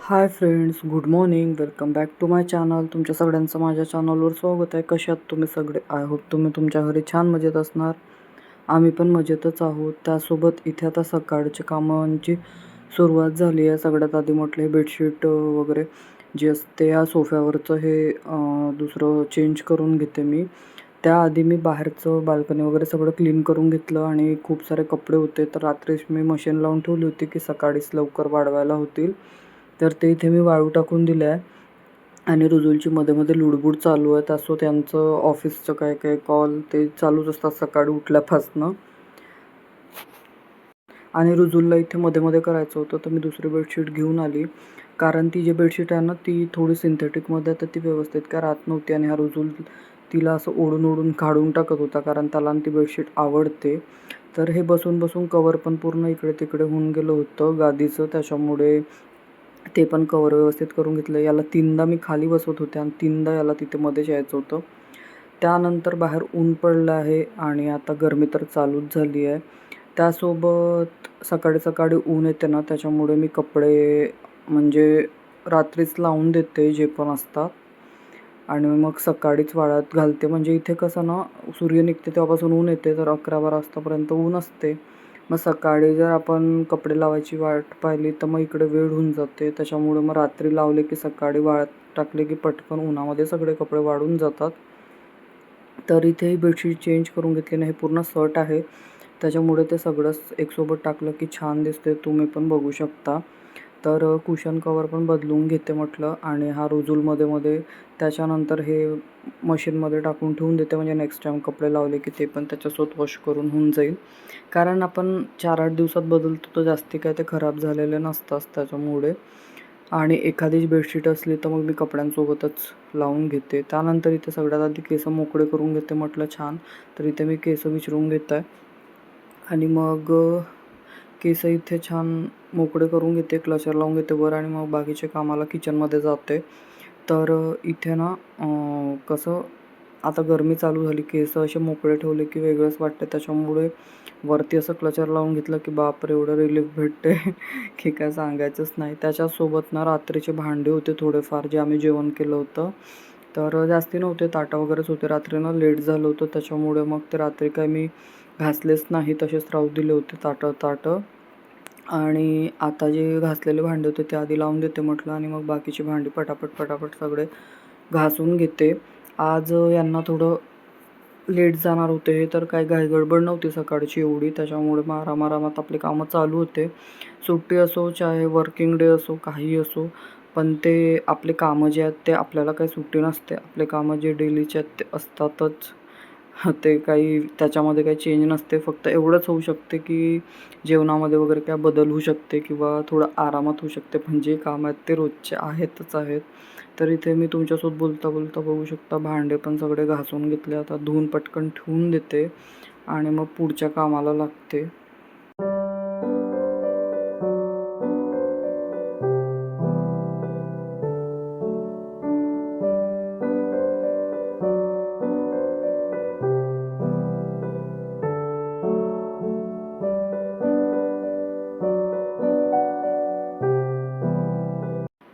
Hi friends good morning welcome back to my channel तुमच्या सगळ्यांचं माझ्या चॅनलवर स्वागत आहे. कशात तुम्ही सगळे? आय होप तुम्ही तुमच्या घरी छान मजेत असणार. आम्ही पण मजेतच आहोत. त्यासोबत इथे आता सकाळच्या कामांची सुरुवात झाली आहे. सगळ्यात आधी म्हटलं बेडशीट वगैरे जे असते या सोफ्यावरचं हे दुसरं चेंज करून घेते मी. त्याआधी मी बाहेरचं बाल्कनी वगैरे सगळं क्लीन करून घेतलं आणि खूप सारे कपडे होते. तर रात्रीच मी मशीन लावून ठेवली होती की सकाळीच लवकर वाढवायला होतील. तर ते इथे मी वाळू टाकून दिले आहे आणि रुजुलची मध्ये मध्ये लुडबुड चालू आहेत. असो त्यांचं ऑफिसचं काय काय कॉल ते चालूच असतात सकाळी उठल्यापासनं. आणि रुजुलला इथे मध्ये मध्ये करायचं होतं तर मी दुसरी बेडशीट घेऊन आली. कारण ती जी बेडशीट आहे ना ती थोडी सिंथेटिकमध्ये तर ती व्यवस्थित काय राहत नव्हती. आणि हा रुजुल तिला असं ओढून ओढून काढून टाकत होता कारण त्याला आणि ती बेडशीट आवडते. तर हे बसून बसून कवर पण पूर्ण इकडे तिकडे होऊन गेलं होतं. गादीचं त्याच्यामुळे ते पण कवर व्यवस्थित करून घेतलं. याला तीनदा मी खाली बसवत होते आणि तीनदा याला तिथे मध्येच यायचं होतं. त्यानंतर बाहेर ऊन पडलं आहे आणि आता गरमी तर चालूच झाली आहे. त्यासोबत सकाळी सकाळी ऊन येते ना त्याच्यामुळे मी कपडे म्हणजे रात्रीच लावून देते जे पण असतात. आणि मग सकाळीच वाळत घालते. म्हणजे इथे कसं ना सूर्य निघते तेव्हापासून ऊन येते तर अकरा बारा वाजतापर्यंत ऊन असते. मग सकाळी जर आपण कपडे लावायची वाट पाहिली तर मग इकडे वेळ होऊन जाते. त्याच्यामुळे मग रात्री लावले की सकाळी वाळत टाकले की पटकन उन्हामध्ये सगळे कपडे वाळून जातात. तर इथे ही बेडशीट चेंज करून घेतली नाही हे पूर्ण सट आहे. त्याच्यामुळे ते सगळंच एकसोबत टाकलं की छान दिसते. तुम्ही पण बघू शकता. तर कुशन कवर पण बदलून घेते म्हटलं आणि हा रुजूलमध्ये मध्ये त्याच्यानंतर हे मशीनमध्ये टाकून ठेवून देते. म्हणजे नेक्स्ट टाईम कपडे लावले की ते पण त्याच्यासोबत वॉश करून होऊन जाईल. कारण आपण चार आठ दिवसात बदलतो तर जास्ती काय ते खराब झालेले नसतात त्याच्यामुळे. आणि एखादीच बेडशीट असली तर मग मी कपड्यांसोबतच लावून घेते. त्यानंतर इथे सगळ्यात आधी केस मोकळे करून घेते म्हटलं छान. तर इथे मी केस विचारून घेत आहे आणि मग केस इथे छान मोकळे करून घेते क्लचर लावून घेते वर आणि मग बाकीचे कामाला किचनमध्ये जाते. तर इथे ना कसं आता गरमी चालू झाली केस असे मोकळे ठेवले की वेगळंच वाटते. त्याच्यामुळे वरती असं क्लचर लावून घेतलं की बापरे एवढं रिलीफ भेटते. की काय सांगायचंच नाही. त्याच्यासोबत ना रात्रीचे भांडे होते थोडेफार जे आम्ही जेवण केलं होतं. तर जास्ती नव्हते ताटं वगैरेच होते. रात्री ना लेट झालं होतं त्याच्यामुळे मग ते रात्री काय मी घासलेच नाही तसेच राहू दिले होते ताटं ताटं. आणि आता जे घासलेले भांडे होते ते आधी लावून देते म्हटलं आणि मग बाकीची भांडी पटापट पटापट सगळे घासून घेते. आज यांना थोडं लेट जाणार होते हे तर काही घाई गडबड नव्हती सकाळची एवढी. त्याच्यामुळे मग आरामारामात आपले कामं चालू होते. सुट्टी असो चाहे वर्किंग डे असो काही असो पण ते आपले कामं जे आहेत ते आपल्याला काही सुट्टी नसते. आपले कामं जे डेलीचे आहेत ते असतातच. ते काही त्याच्यामध्ये काही चेंज नसते. फक्त एवढंच होऊ शकते की जेवणामध्ये वगैरे काय बदल होऊ शकते किंवा थोडं आरामात होऊ शकते. पण जे काम आहेत ते रोजचे आहेतच आहेत. तर इथे मी तुमच्यासोबत बोलता बोलता बघू शकता भांडे पण सगळे घासून घेतले. आता धुवून पटकन ठेवून देते आणि मग पुढच्या कामाला लागते.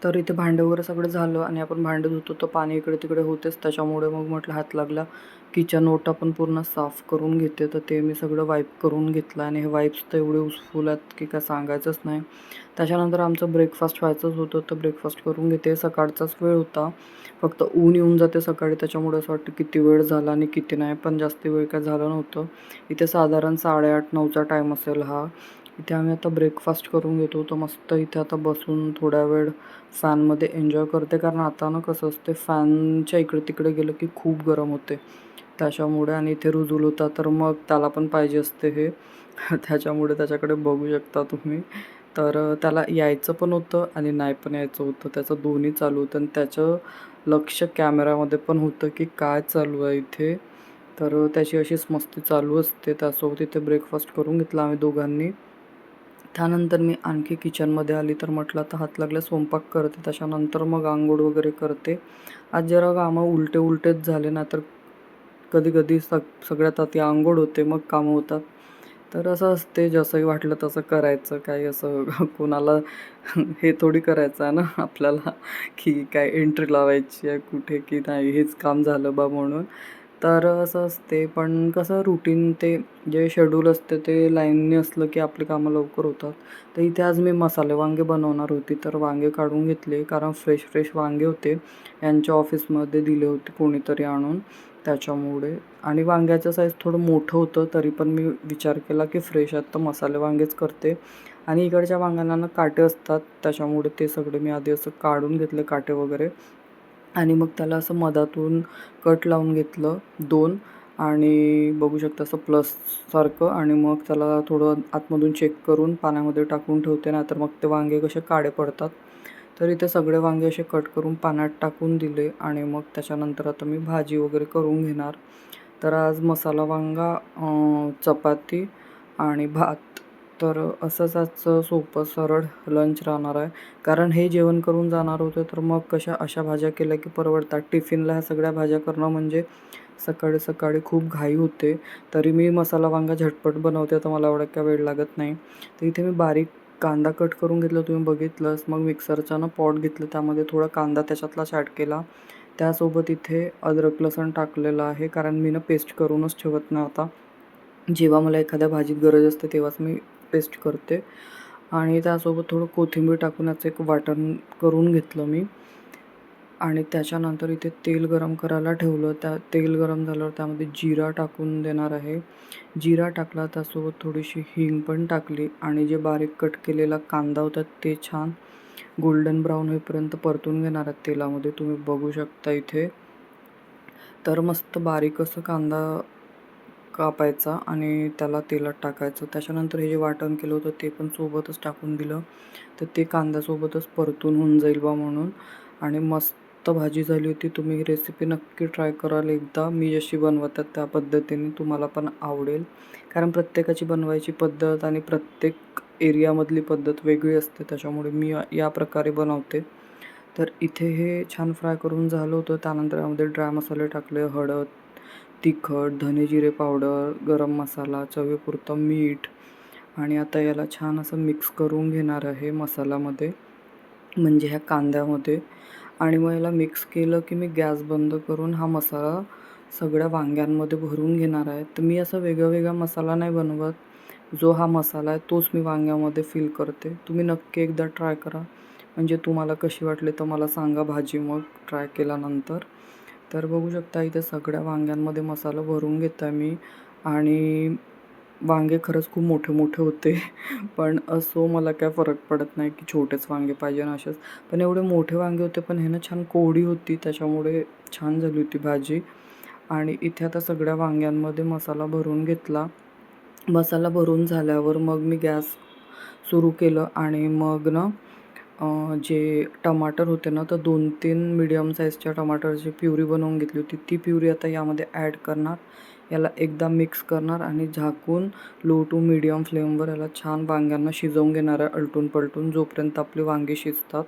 तर इथे भांडं वगैरे सगळं झालं आणि आपण भांडं धुतो तर पाणी इकडे तिकडे होतेच. त्याच्यामुळे मग म्हटलं हात लागला. किचन ओटा पण पूर्ण साफ करून घेते. तर ते मी सगळं वाईप करून घेतलं आणि हे वाईप्स तर एवढे युजफुल आहेत की काय सांगायचंच नाही. त्याच्यानंतर आमचं ब्रेकफास्ट व्हायचंच होतं. तर ब्रेकफास्ट करून घेते. सकाळचाच वेळ होता. फक्त ऊन येऊन जाते सकाळी. त्याच्यामुळे असं वाटतं किती वेळ झाला आणि किती नाही. पण जास्त वेळ काय झालं नव्हतं. इथे साधारण साडेआठ नऊचा टाईम असेल हा. इथे आम्ही आता ब्रेकफास्ट करून घेतो. तर मस्त इथे आता बसून थोड्या वेळ फॅनमध्ये एन्जॉय करते. कारण आता ना कसं असते फॅनच्या इकडे तिकडे गेलं की खूप गरम होते. त्याच्यामुळे आणि इथे रुजूल होता तर मग त्याला पण पाहिजे असते हे. त्याच्यामुळे त्याच्याकडे बघू शकता तुम्ही. तर त्याला यायचं पण होतं आणि नाही पण यायचं होतं. त्याचं दोन्ही चालू होतं आणि त्याचं लक्ष कॅमेरामध्ये पण होतं की काय चालू आहे इथे. तर त्याची अशीच मस्ती चालू असते. त्यासोबत इथे ब्रेकफास्ट करून घेतला आम्ही दोघांनी. त्यानंतर मी आणखी किचनमध्ये आली तर म्हटलं आता हात लागला स्वयंपाक करते. त्याच्यानंतर मग आंघोळ वगैरे करते. आज जरा कामं उलटे उलटेच झाले ना तर कधी कधी सग सगळ्यात आधी आंघोळ होते मग कामं होतात. तर असं असते जसंही वाटलं तसं करायचं. काही असं कोणाला हे थोडी करायचं आहे ना आपल्याला की काय एंट्री लावायची आहे कुठे की नाही हेच काम झालं बा म्हणून. तर असं असते. पण कसं रुटीन ते जे शेड्यूल असते ते लाईनने असलं की आपली कामं लवकर होतात. तर इथे आज मी मसाले वांगे बनवणार होती. तर वांगे काढून घेतले. कारण फ्रेश फ्रेश वांगे होते. यांच्या ऑफिसमध्ये दिले होते कोणीतरी आणून त्याच्यामुळे. आणि वांग्याचं साईज थोडं मोठं होतं. तरी पण मी विचार केला की फ्रेश आहेत तर मसाले वांगेच करते. आणि इकडच्या वांग्यांना काटे असतात. त्याच्यामुळे ते सगळे मी आधी असं काढून घेतले काटे वगैरे. आणि मग त्याला असं मधातून कट लावून घेतलं दोन आणि बघू शकता असं प्लससारखं आणि मग त्याला थोडं आतमधून चेक करून पाण्यामध्ये टाकून ठेवते नाहीतर मग ते वांगे कसे काळे पडतात. तर इथे सगळे वांगे असे कट करून पाण्यात टाकून दिले आणि मग त्याच्यानंतर आता मी भाजी वगैरे करून घेणार. तर आज मसाला वांगा चपाती आणि भात. तर असंच आजचं सोपं सरळ लंच राहणार आहे. कारण हे जेवण करून जाणार होतं तर मग कशा अशा भाज्या केल्या की परवडतात? टिफिनला ह्या सगळ्या भाज्या करणं म्हणजे सकाळी सकाळी खूप घाई होते. तरी मी मसाला वांगा झटपट बनवते तर मला एवढा काय वेळ लागत नाही. तर इथे मी बारीक कांदा कट करून घेतला तुम्ही बघितलंच. मग मिक्सरचा ना पॉट घेतलं त्यामध्ये थोडा कांदा त्याच्यातलाच ॲड केला. त्यासोबत इथे अद्रक लसण टाकलेलं आहे कारण मी ना पेस्ट करूनच ठेवत नाही आता. जेव्हा मला एखाद्या भाजीत गरज असते तेव्हाच मी पेस्ट करते. आणि त्यासोबत थोडं कोथिंबीर टाकून याचं एक वाटण करून घेतलं मी. आणि त्याच्यानंतर इथे तेल गरम करायला ठेवलं. त्या तेल गरम झाल्यावर त्यामध्ये जिरा टाकून देणार आहे. जिरा टाकला त्यासोबत थोडीशी हिंग पण टाकली. आणि जे बारीक कट केलेला कांदा होता ते छान गोल्डन ब्राऊन होईपर्यंत परतून घेणार आहेत तेलामध्ये. तुम्ही बघू शकता इथे. तर मस्त बारीक असं कांदा कापायचा आणि त्याला तेलात टाकायचं. त्याच्यानंतर हे जे वाटण केलं होतं ते पण सोबतच टाकून दिलं. तर ते कांद्यासोबतच परतून होऊन जाईल बा म्हणून. आणि मस्त भाजी झाली होती. तुम्ही ही रेसिपी नक्की ट्राय कराल एकदा. मी जशी बनवतात त्या पद्धतीने तुम्हाला पण आवडेल. कारण प्रत्येकाची बनवायची पद्धत आणि प्रत्येक एरियामधली पद्धत वेगळी असते. त्याच्यामुळे मी या प्रकारे बनवते. तर इथे हे छान फ्राय करून झालं होतं. त्यानंतर यामध्ये ड्राय मसाले टाकले हळद तिखट धने जिरे पावडर गरम मसाला चवीपुरतं मीठ आणि आता याला छान असं मिक्स करून घेणार आहे मसाल्यामध्ये म्हणजे ह्या कांद्यामध्ये. आणि मग याला मिक्स केलं की मी गॅस बंद करून हा मसाला सगळ्या वांग्यांमध्ये भरून घेणार आहे. तर मी असा वेगळा वेगळा मसाला नाही बनवत. जो हा मसाला आहे तोच मी वांग्यामध्ये फील करते. तुम्ही नक्की एकदा ट्राय करा. म्हणजे तुम्हाला कशी वाटली तर मला सांगा भाजी मग ट्राय केल्यानंतर. तर बघू शकता इथे सगळ्या वांग्यांमध्ये मसाला भरून घेत आहे मी. आणि वांगे खरंच खूप मोठे मोठे होते. पण असो मला काय फरक पडत नाही की छोटेच वांगे पाहिजे ना असेच. पण एवढे मोठे वांगे होते पण हे ना छान कोडी होती त्याच्यामुळे छान झाली होती भाजी. आणि इथे आता सगळ्या वांग्यांमध्ये मसाला भरून घेतला. मसाला भरून झाल्यावर मग मी गॅस सुरू केलं आणि मग ना जे टमाटर होते ना तर दोन तीन मीडियम साईजच्या टमाटरची प्युरी बनवून घेतली होती ती प्युरी आता यामध्ये ॲड करणार. याला एकदा मिक्स करणार आणि झाकून लो टू मीडियम फ्लेमवर याला छान वांग्यांना शिजवून घेणार आहे अलटून पलटून जोपर्यंत आपली वांगे शिजतात.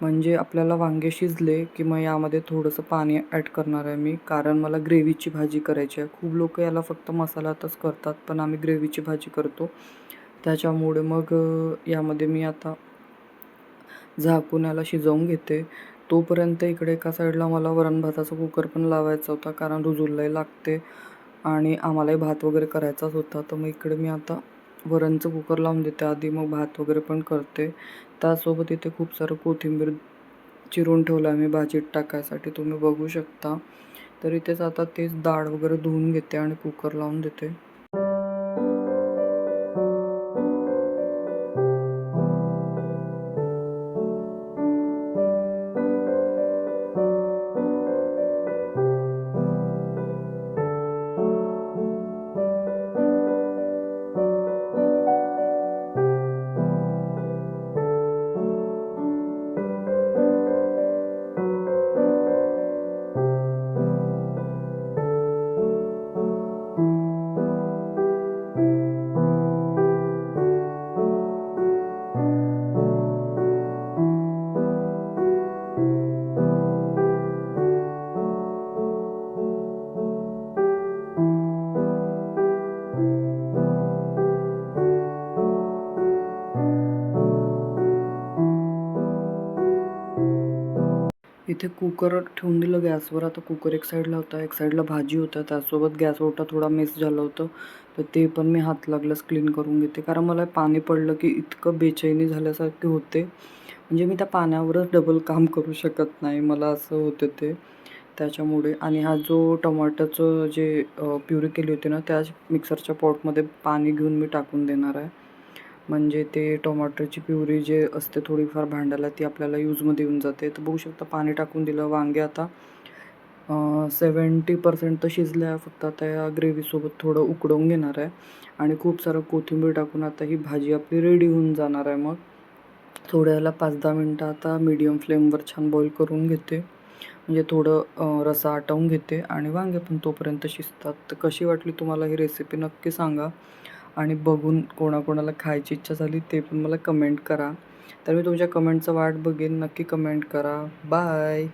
म्हणजे आपल्याला वांगे शिजले की मग यामध्ये थोडंसं पाणी ॲड करणार आहे मी. कारण मला ग्रेव्हीची भाजी करायची आहे. खूप लोक याला फक्त मसाल्यातच करतात पण आम्ही ग्रेव्हीची भाजी करतो. त्याच्यामुळे मग यामध्ये मी आता झाकून याला शिजवून घेते. तोपर्यंत इकडे एका साईडला मला वरण भाताचा कुकर पण लावायचा होता कारण रुजुललाही लागते आणि आम्हालाही भात वगैरे करायचाच होता. तर मग इकडे मी आता वरणचं कुकर लावून देते. आधी मग भात वगैरे पण करते. त्यासोबत इथे खूप सारं कोथिंबीर चिरून ठेवलं आहे मी भाजीत टाकायसाठी. तुम्ही बघू शकता. तर इथेच आता तेच डाळ वगैरे धुवून घेते आणि कुकर लावून देते. इथे कुकर ठेवून दिलं गॅसवर आता कुकर एक साईडला होता एक साईडला भाजी होता त्यासोबत गॅस ओटा थोडा मेस झालं होतं. तर ते पण मी हात लागलाच क्लीन करून घेते. कारण मला पाणी पडलं की इतकं बेचैनी झाल्यासारखे होते. म्हणजे मी त्या पाण्यावरच डबल काम करू शकत नाही. मला असं होतं ते. त्याच्यामुळे आणि हा जो टमाटरचं जे प्युरी केली होती ना त्या मिक्सरच्या पॉटमध्ये पाणी घेऊन मी टाकून देणार आहे. म्हणजे ते टोमॅटोची प्युरी जे असते थोडीफार भांड्याला ती आपल्याला यूजमध्ये येऊन जाते. तर बघू शकता पाणी टाकून दिलं वांगे आता सेवन्टी पर्सेंट तर शिजलं आहे फक्त आता या ग्रेव्हीसोबत थोडं उकडवून घेणार आहे. आणि खूप सारं कोथिंबीर टाकून आता ही भाजी आपली रेडी होऊन जाणार आहे मग. थोड्याला पाच दहा मिनटं आता मीडियम फ्लेमवर छान बॉईल करून घेते. म्हणजे थोडं रसा आटवून घेते. आणि वांगे पण तोपर्यंत शिजतात. तर कशी वाटली तुम्हाला ही रेसिपी नक्की सांगा. आणि बघून कोणाकोणाला खायची इच्छा झाली ते पण मला कमेंट करा. तर मी तुमच्या कमेंटचा वाट बघेन. नक्की कमेंट करा. बाय